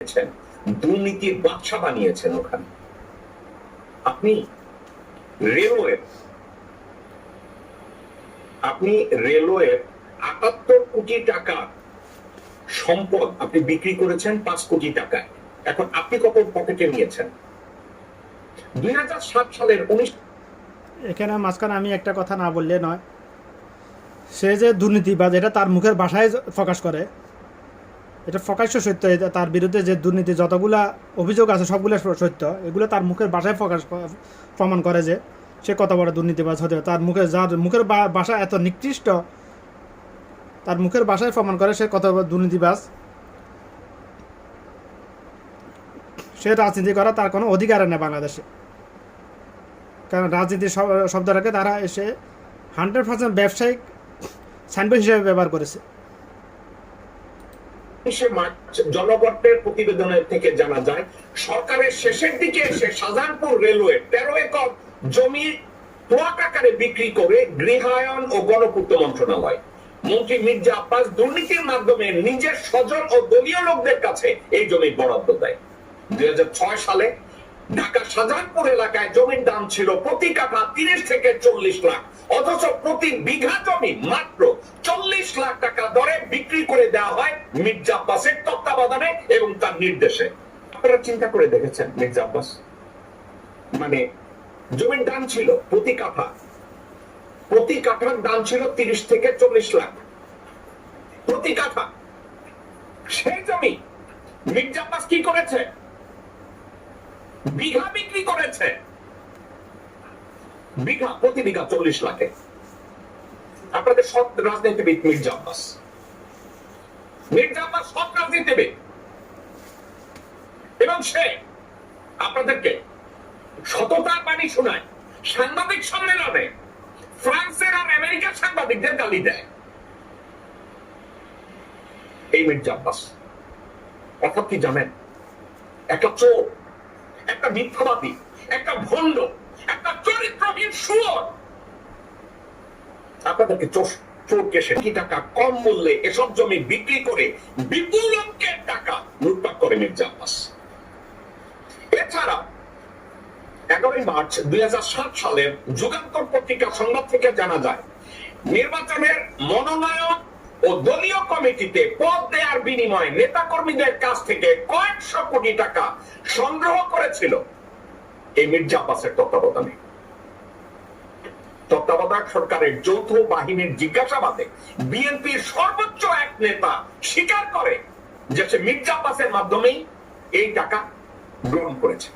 করেছেন, দুর্নীতির বাদশা বানিয়েছেন ওখানে। আপনি রেলওয়ে আপনি রেলওয়ে আটাত্তর কোটি টাকা সম্পদ আপনি বিক্রি করেছেন পাঁচ কোটি টাকায়। এখন আপনি কত পকেটে নিয়েছেন? দুই হাজার সাত সালের উনিশ এখানে মাঝখানে আমি একটা কথা না বললে নয়। সে যে দুর্নীতিবাজ, এটা তার মুখের ভাষায় প্রকাশ করে। এটা প্রকাশ্য সত্য তার বিরুদ্ধে যে দুর্নীতি, যতগুলা অভিযোগ আছে, সবগুলো সত্য। এগুলো তার মুখের বাসায় প্রকাশ প্রমাণ করে যে সে কত বড় দুর্নীতিবাজ হতে। তার মুখে যার মুখের বাসা এত নিকৃষ্ট, তার মুখের বাসায় প্রমাণ করে সে কত বড় দুর্নীতিবাজ। সে রাজনীতি করা তার কোনো অধিকার নেই বাংলাদেশে। কারণ রাজনীতি শব- শব্দটাকে তারা এসে হান্ড্রেড পার্সেন্ট ব্যবসায়িক সাইনবোর্ড হিসেবে ব্যবহার করেছে। উনিশে মার্চ জনগণের প্রতিবেদনের থেকে জানা যায়, সরকারের শেষের দিকে এসে শাহজাহানপুর রেলওয়ে তেরো একর জমি প্লট আকারে বিক্রি করে গৃহায়ন ও গণপূর্ত মন্ত্রণালয়। মন্ত্রী মির্জা আব্বাস দুর্নীতির মাধ্যমে নিজের স্বজন ও দলীয় লোকদের কাছে এই জমি বরাদ্দ দেয়। দুই ছয় সালে ঢাকা শাহজাহানপুর এলাকায় জমির দাম ছিল প্রতি কাঠা তিরিশ থেকে চল্লিশ লাখ, অথচ প্রতি বিঘা জমি মাত্র চল্লিশ লাখ টাকা দরে মির্জা আব্বাসের তত্ত্বাবধানে এবং তার নির্দেশে। আপনারা চিন্তা করে দেখেছেন মির্জা আব্বাস? মানে জমির দাম ছিল প্রতি কাঠা। প্রতি কাঠার দাম ছিল তিরিশ থেকে চল্লিশ লাখ। প্রতি কাঠা। সেই জমি মির্জা আব্বাস কি করেছে? বিঘা বিক্রি করেছে। বিঘা, প্রতি বিঘা চল্লিশ লাখে। আপনাদের সৎ রাজনীতিবিদ মির্জা আব্বাস। মির্জা আব্বাস সৎ রাজনীতিবিদ এবং সে আপনাদেরকে সততার বাণী শোনায়, সাংবাদিক সম্মেলনে ফ্রান্সের আর আমেরিকার সাংবাদিকদের গালি দেয়। এই মির্জা আব্বাস, অর্থাৎ কি জানেন? একটা চোর, একটা মিথ্যাবাদী, একটা ভণ্ড, একটা চরিত্রহীন সুর আপনাদেরকে চোর চোরকে সে টাকা? কম মূল্যে এসব জমি বিক্রি করে বিপুল অঙ্কের টাকা লুটপাট করে মির্জা আব্বাস। এছাড়া এগারোই মার্চ দুই সালের যুগান্তর পত্রিকা সংবাদ থেকে জানা যায়, নির্বাচনের মনোনয়ন ও দলীয় কমিটিতে পদ দেওয়ার বিনিময়ে নেতাকর্মীদের কাছ থেকে কয়েকশো কোটি টাকা সংগ্রহ করেছিল এই মির্জা আব্বাসের তত্ত্বাবধানে। তত্ত্বাবধায়ক সরকারের যৌথ বাহিনীর জিজ্ঞাসাবাদে বিএনপির সর্বোচ্চ এক নেতা স্বীকার করে যে সে মির্জা আব্বাসের মাধ্যমেই এই টাকা গ্রহণ করেছে।